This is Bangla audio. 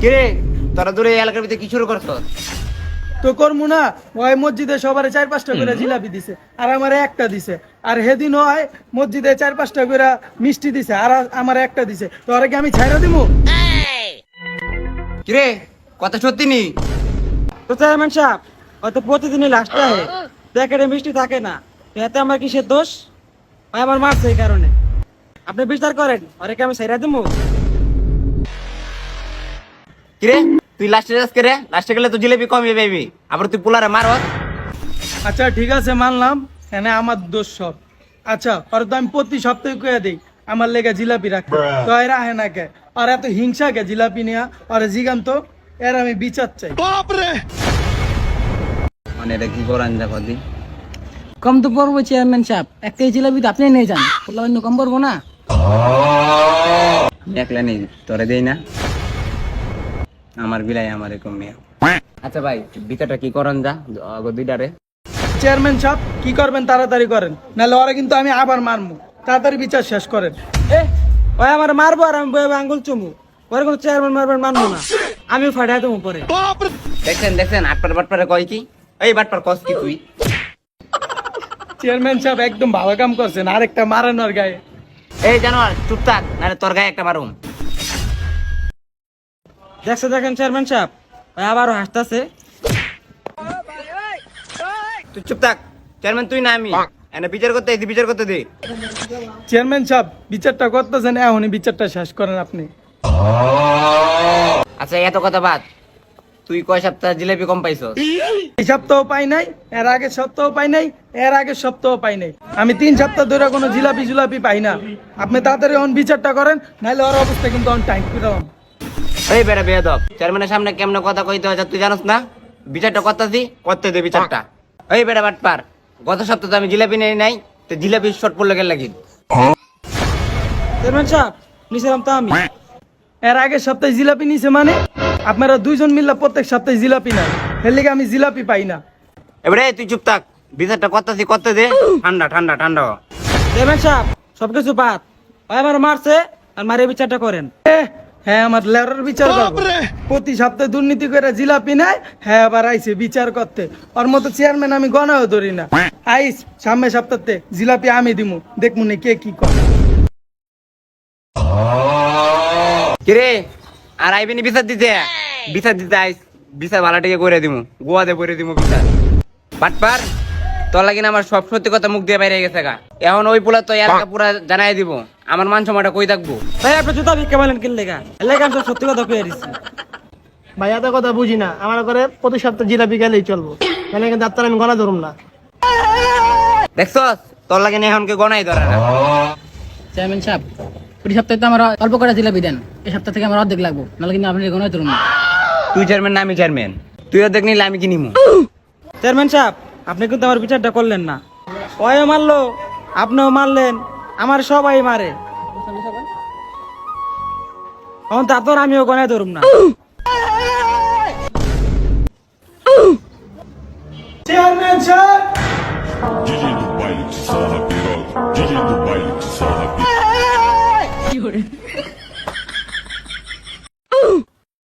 কিরে তোরা দূরে এলাকার ভিতরে কি শুরু করছ? তো করমু না ওই মসজিদে সবার চার পাঁচটা করে জিলাপি দিছে আর আমার একটা দিছে। আর হেদিন হয় মসজিদে চার পাঁচটা করে মিষ্টি দিছে আর আমার একটা দিছে। তো ওরা কি আমি ছাইরা দিমু? কিরে কথা সত্যি নি? তো চেয়ারম্যান সাহেব হয়তো প্রতিদিনই লাস্ট আহে। প্যাকেটে মিষ্টি থাকে না। এতে আমার কিসের দোষ? ভাই আমার মারছে এই কারণে। আপনি বিচার করেন ওরে কি আমি সাইরা দেবো কিরে? তুই লাস্টে যাস কে রে লাস্টে গেলে তো জিলেপি কমে পাইবি আবার তুই পোলারে মারত আচ্ছা ঠিক আছে মানলাম। এনে আমার দোষ সব। আচ্ছা আর তো আমি প্রতি সপ্তাহে কয়ে দিই আমার লেগে জিলাপি রাখতে তো এরা আহে না কে? আর এত হিংসা কে জিলাপি নিয়া? আর জিগান্ত এর আমি বিচার চাই। মানে এটা কি করান যা কদি কম তো পড়ব চেয়ারম্যান সাহেব। এক কেজি জিলাপি তো আপনি নিয়ে যান। বললাম অন্য কম পড়ব না। একলা নেই তোরে দেই না। আমার বিলাই আমার এরকম মেয়ে আচ্ছা ভাই ভিতরটা কি করেন যা? আগো দুইটারে চেয়ারম্যান সাহেব কি করবেন তাড়াতাড়ি করেন। নাহলে ওরা কিন্তু আমি আবার মারমু। তাড়াতাড়ি বিচার শেষ করেন। এ ওই আমার মারবো আর আমি আঙ্গুল চুমু। ওরে কোনো চেয়ারম্যান মারবেন মানবো না। আমি ফাটাই দেবো পরে। দেখছেন দেখছেন আটপার বাটপারে কয় কি? এই বাটপার কস কি তুই? চেয়ারম্যান সাহেব একদম ভালো কাম করছেন। আরেকটা মারানোর গায়ে। এই জানোয়ার চুপ থাক নাহলে তোর গায়ে একটা মারুম। দেখছে দেখেন চেয়ারম্যান সাহেব। ওই আবারও হাসতেছে। তুই চুপ থাক। চেয়ারম্যান তুই না আমি। এনে বিচার করতে এসি বিচার করতে দে। চেয়ারম্যান সাহেব বিচারটা করতেছেন এখনই বিচারটা শেষ করেন আপনি। আচ্ছা এত কথা বাদ। তুই কয় সপ্তাহ জিলেপি কম পাইছ এই সপ্তাহ পাই নাই এর আগে সপ্তাহ পাই নাই এর আগে সপ্তাহ পাই নাই। আমি তিন সপ্তাহ ধরে কোনো জিলাপি জুলাপি পাই না। আপনি তাড়াতাড়ি অন বিচারটা করেন নাহলে ওর অবস্থা কিন্তু অন টাইম করে। এই বেড়া বেয়াদব চেয়ারম্যানের সামনে কেমনে কথা কইতে হয় তুই জানোস না? বিচারটা করতেছি। করতে দে বিচারটা। এই বেড়া বাটপার গত সপ্তাহে আমি জিলাপি নেই নাই তো জিলাপি শর্ট পড়লে গেল লাগি? চেয়ারম্যান সাহেব নিছিলাম তো আমি। এর আগের সপ্তাহে জিলাপি নিছে মানে? আপনারা দুইজন মিললে প্রত্যেক সপ্তাহে জিলাপি না এর লিগে আমি জিলাপি পাই না। এবারে তুই চুপ থাক। বিচারটা করতেছি করতে দে। ঠান্ডা ঠান্ডা ঠান্ডা চেয়ারম্যান সাহেব সবকিছু বাদ। ওই আমার মারছে আর মারে বিচারটা করেন। এ, হ্যাঁ আমার লেরার বিচার করব। প্রতি সপ্তাহে দুর্নীতি করে জিলাপি নেয় হ্যাঁ আবার আইছে বিচার করতে। ওর মতো চেয়ারম্যান আমি গণাও ধরি না। আইস সামনে সপ্তাহে জিলাপি আমি দিমু। দেখমু নি কে কি করে। কিরে আর আইবিনি বিচার দিতে? বিচার দিতে আইস বিচার ভাড়াটিকে করে দিমু। গোয়া দে করে দিমু বিচার। বাটপার! তোর লাগিন আমার সব সত্যি কথা মুখ দিয়ে বাইরে গেছে গা। এখন ওই পোলা তো এলাকা পুরা জানাই দিব। আমার মান সময়টা কই থাকব? তাই আপনি জুতা ভিক্ষা বলেন কিনলে গা এলাকা আমি সত্যি কথা পেয়ে দিচ্ছি ভাই এত কথা বুঝি না। আমার করে প্রতি সপ্তাহে জিলাপি গেলেই চলবো। কেন কিন্তু আপনার আমি গণা ধরুম না। দেখছস? তোর লাগিন এখন কে গনাই ধরে না। চেয়ারম্যান সাহেব প্রতি সপ্তাহে তো আমার অল্প করে জিলাপি দেন। এই সপ্তাহ থেকে আমার অর্ধেক লাগবো। নাহলে কিন্তু আপনি কোনো ধরুন না। তুই চেয়ারম্যান না আমি চেয়ারম্যান। তুইও দেখ নিলে আমি কি নিমু? চেয়ারম্যান সাহেব আপনি কিন্তু আমার বিচারটা করলেন না। ওয়ও মারলো আপনিও মারলেন আমার সবাই মারে। এখন তারপর আমিও গনায় ধরুম না। Chairman piroca.